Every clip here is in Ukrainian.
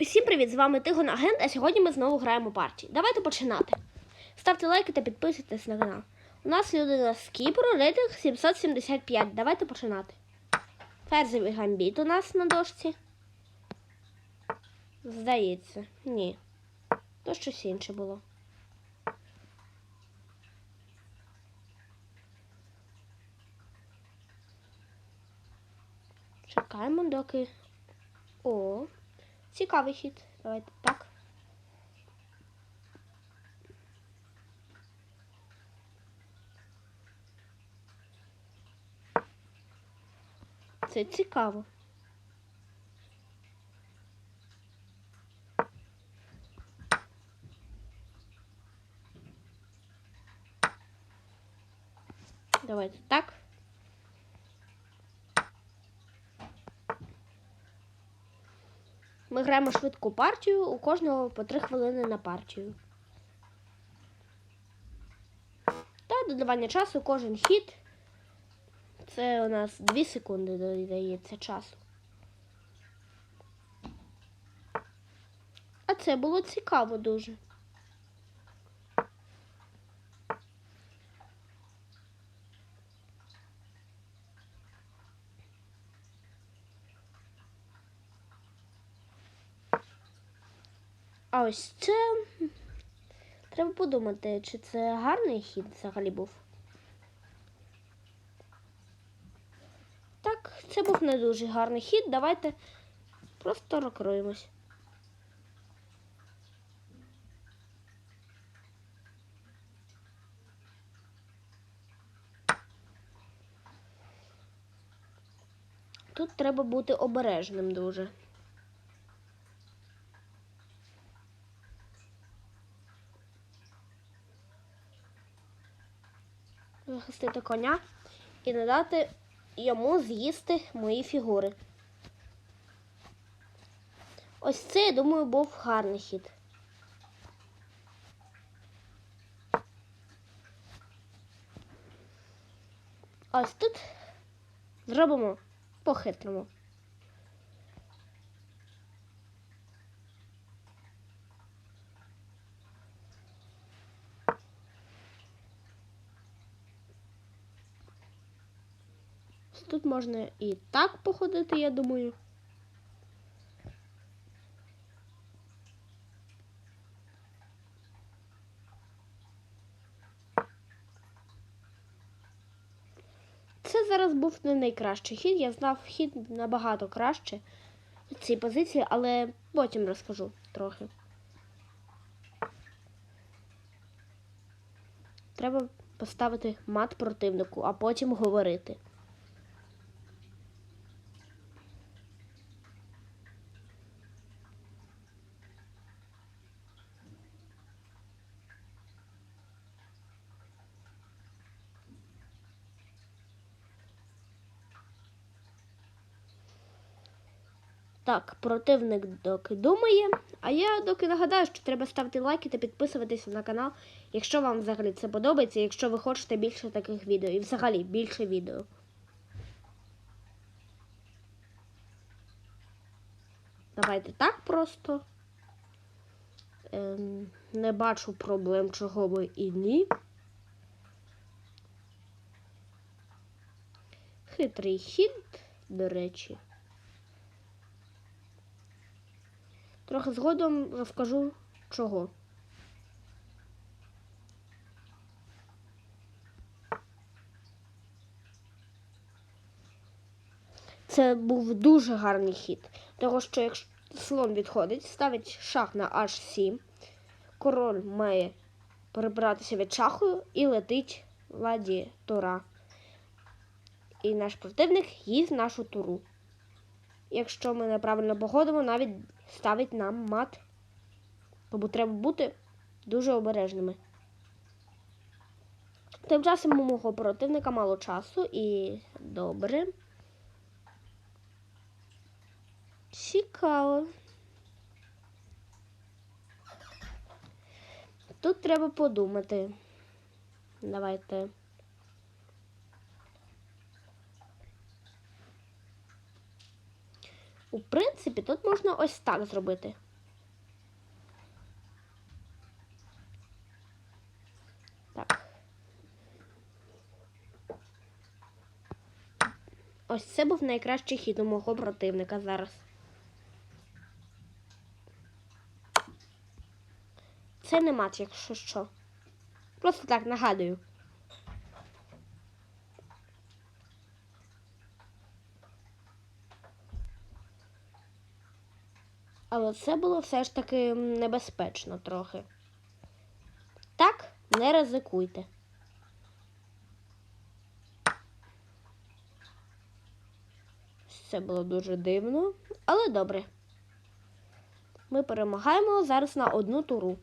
Усім привіт! З вами Тигон Агент, а сьогодні ми знову граємо партії. Давайте починати. Ставте лайки та підписуйтесь на канал. У нас людина з Кіпру, рейтинг 775. Давайте починати. Ферзовий гамбіт у нас на дошці. Здається, ні. То щось інше було. Чекаємо, доки. О, цікавий хід. Давайте так. Це цікаво. Давайте так. Ми граємо швидку партію, у кожного по 3 хвилини на партію. Та додавання часу кожен хід. Це у нас 2 секунди додається часу. А це було цікаво дуже. А ось це. Треба подумати, чи це гарний хід взагалі був. Так, це був не дуже гарний хід. Давайте просто розкроємось. Тут треба бути обережним дуже. Захистити коня і не дати йому з'їсти мої фігури. Ось це, я думаю, був гарний хід. Ось тут зробимо по-хитрому. Тут можна і так походити, я думаю. Це зараз був не найкращий хід. Я знав хід набагато краще в цій позиції, але потім розкажу трохи. Треба поставити мат противнику, а потім говорити. Так, противник доки думає. А я доки нагадаю, що треба ставити лайки та підписуватися на канал, якщо вам взагалі це подобається, якщо ви хочете більше таких відео. І взагалі більше відео. Давайте так просто. Ем, не бачу проблем, чого би і ні. Хитрий хід, до речі. Трохи згодом розкажу чого. Це був дуже гарний хід. Того, що якщо слон відходить, ставить шах на H7, король має перебиратися від шаху і летить ладі тура. І наш противник їсть нашу туру. Якщо ми неправильно походимо, навіть ставить нам мат. Тому треба бути дуже обережними. Тим часом у мого противника мало часу і добре. Цікаво. Тут треба подумати. Давайте. У принципі, тут можна ось так зробити. Так. Ось це був найкращий хід у мого противника зараз. Це не мат, якщо що. Просто так нагадую. Але це було все ж таки небезпечно трохи. Так, не ризикуйте. Це було дуже дивно, але добре. Ми перемагаємо зараз на одну туру.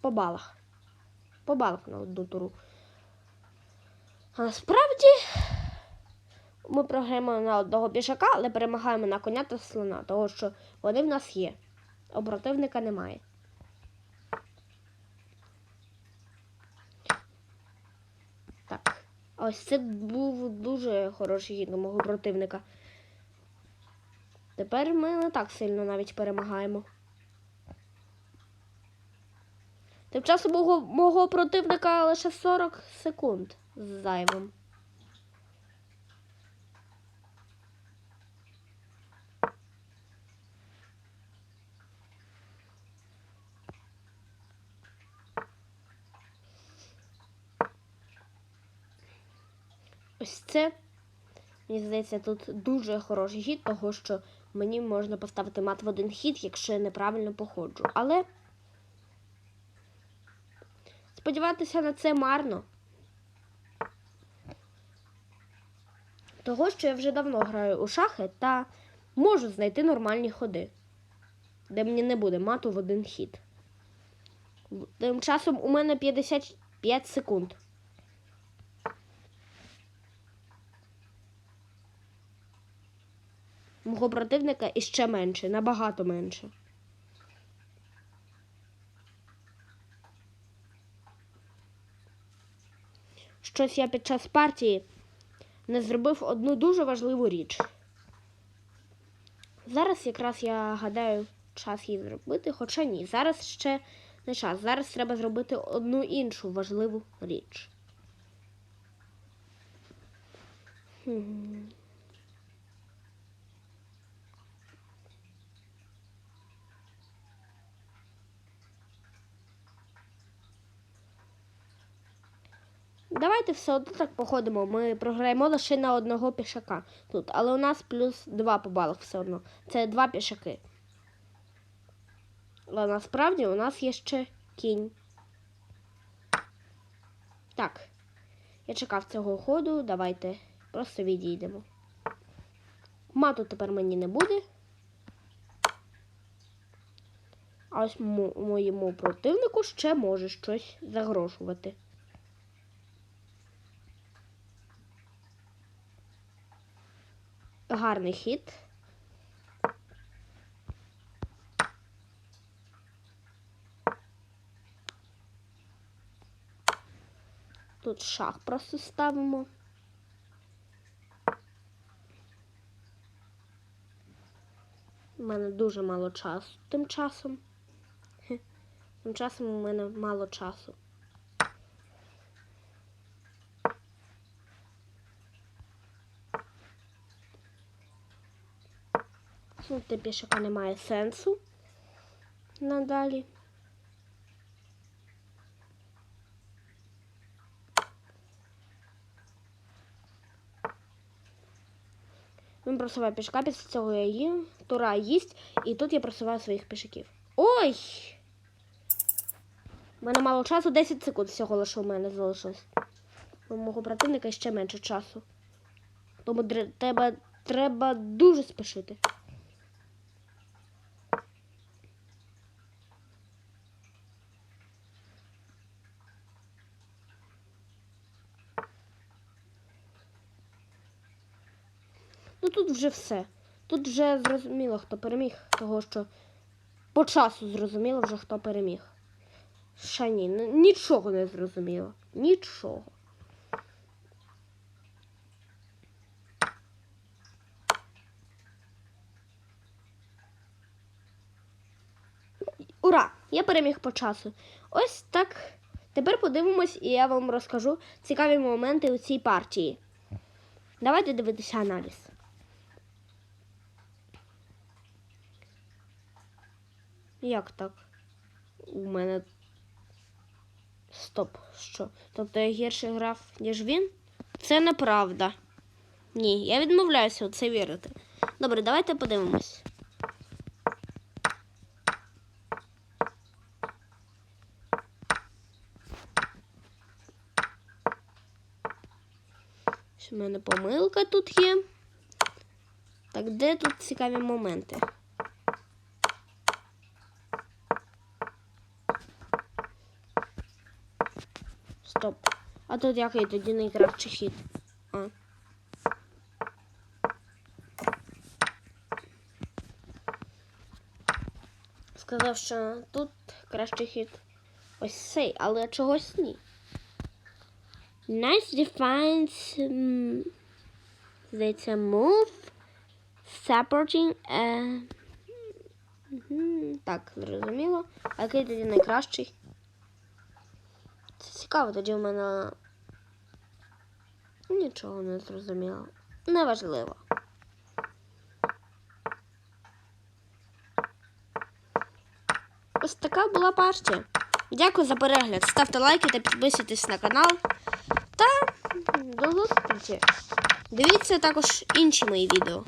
По балах. По балах на одну туру. А насправді ми програємо на одного пішака, але перемагаємо на коня та слона, того що вони в нас є. А противника немає. Так. Ось це був дуже хороший хід у мого противника. Тепер ми не так сильно навіть перемагаємо. Тим часом мого, мого противника лише 40 секунд з зайвим. Ось це, мені здається, тут дуже хороший хід, того що мені можна поставити мат в один хід, якщо я неправильно походжу. Але сподіватися на це марно. Того, що я вже давно граю у шахи та можу знайти нормальні ходи, де мені не буде мату в один хід. Тим часом у мене 55 секунд. Мого противника іще менше, набагато менше. Щось я під час партії не зробив одну дуже важливу річ. Зараз якраз я гадаю час її зробити, хоча ні, зараз ще не час. Зараз треба зробити одну іншу важливу річ. Давайте все одно так походимо. Ми програємо лише на одного пішака тут, але у нас плюс два по балах все одно. Це два пішаки. Але насправді у нас є ще кінь. Так. Я чекав цього ходу. Давайте просто відійдемо. Мату тепер мені не буде. А ось моєму противнику ще може щось загрошувати. Гарний хід. Тут шах просто ставимо. У мене дуже мало часу тим часом. Тим часом у мене мало часу. Сунути пішака немає сенсу надалі. Він просуває пішка, після цього я їм, тура їсть, і тут я просуваю своїх пішаків. Ой! У мене мало часу, 10 секунд всього лише у мене залишилось. У мого противника ще менше часу. Тому треба, треба дуже спішити. Ну тут вже все. Тут вже зрозуміло, хто переміг, того що по часу зрозуміло вже, хто переміг. Ще ні, нічого не зрозуміло. Нічого. Ура! Я переміг по часу. Ось так. Тепер подивимось, і я вам розкажу цікаві моменти у цій партії. Давайте дивитися аналіз. Як так? У мене. Стоп, що? Тобто я гірше грав, ніж він? Це неправда. Ні, я відмовляюся у це вірити. Добре, давайте подивимось. В мене помилка тут є. Так, де тут цікаві моменти? Стоп. А тут який тоді найкращий хід? А. Сказав, що тут кращий хід ось цей, але чогось ні. Nice defines, здається, move, supporting, е, мгм, так, зрозуміло. А який тоді найкращий? Цікаво, тоді в мене нічого не зрозуміло. Неважливо. Ось така була партія. Дякую за перегляд. Ставте лайки та підписуйтесь на канал. Та до зустрічі. Дивіться також інші мої відео.